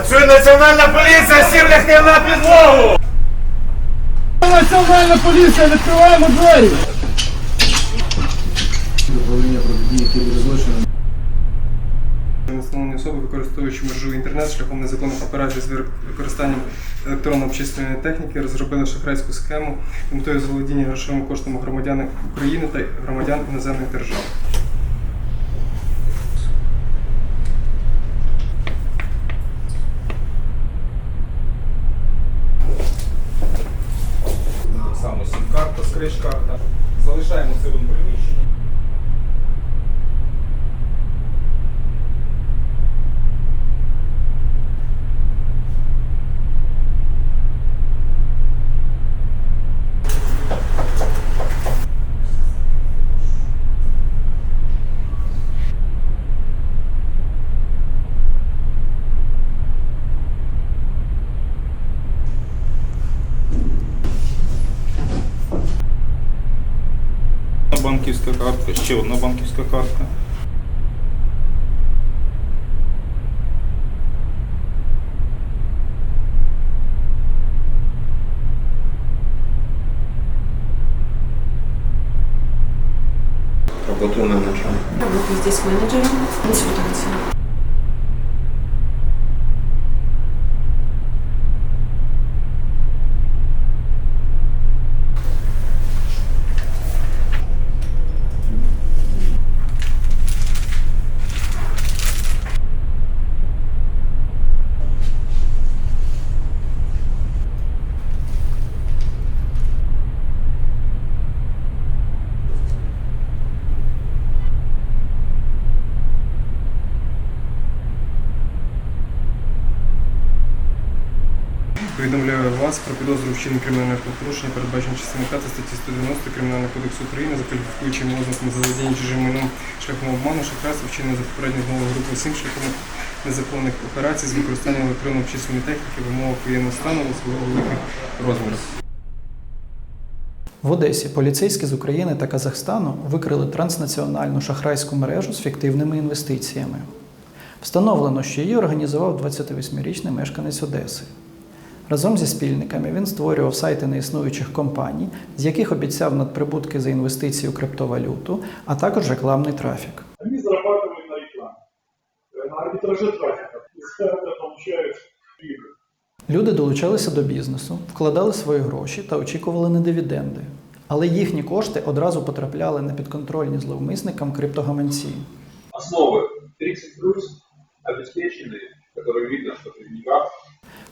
Працює національна поліція, всім лягти на підлогу! Національна поліція, відкриваємо двері! управління. Встановлені особи, використовуючи мережу інтернет шляхом незаконних операцій з використанням електронно-обчисленої техніки, розробили шахрайську схему з метою заволодіння грошовими коштами громадян України та громадян іноземних держав. Сім-карта. Залишаємо в себе банківська картка, ще одна банківська картка. Работаю менеджером. Работаю здесь менеджером консультации. Повідомляю вас про підозру вчинення кримінального правопорушення, передбачено частиною 5 статті 190 Кримінального кодексу України за кваліфікуючими ознаками заволодіння чужим майном шляхом обману, шахрайства, вчинення за попередньою знову групи осіб шляхом незаконних операцій з використанням електронної обчисленої техніки в умовах воєнного стану у свого великих розмірів. В Одесі поліцейські з України та Казахстану викрили транснаціональну шахрайську мережу з фіктивними інвестиціями. Встановлено, що її організував 28-річний мешканець Одеси. Разом зі спільниками він створював сайти неіснуючих компаній, з яких обіцяв надприбутки за інвестиції у криптовалюту, а також рекламний трафік. Они зарабатывают на рекламе, э, на арбитраже трафика. И за это получают прибыль. Люди долучалися до бізнесу, вкладали свої гроші та очікували на дивіденди. Але їхні кошти одразу потрапляли на підконтрольні зловмисникам криптогаманці. основы 30 плюс обеспечены, которые видно, что ты никак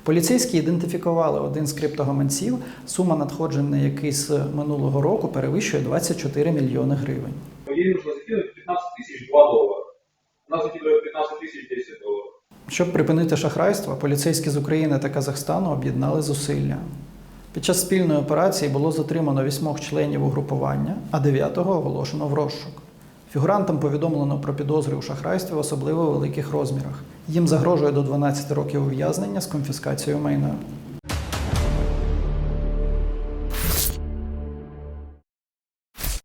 Поліцейські ідентифікували один з криптогаманців, сума надходжень на який з минулого року перевищує 24 мільйони гривень. ей нужно закинуть 15 тысяч 2 доллара. Она закидывает 15 тысяч 10 долларов. Щоб припинити шахрайство, поліцейські з України та Казахстану об'єднали зусилля. Під час спільної операції було затримано вісьмох членів угрупування, а дев'ятого оголошено в розшук. Фігурантам повідомлено про підозри у шахрайстві в особливо великих розмірах. Їм загрожує до 12 років ув'язнення з конфіскацією майна.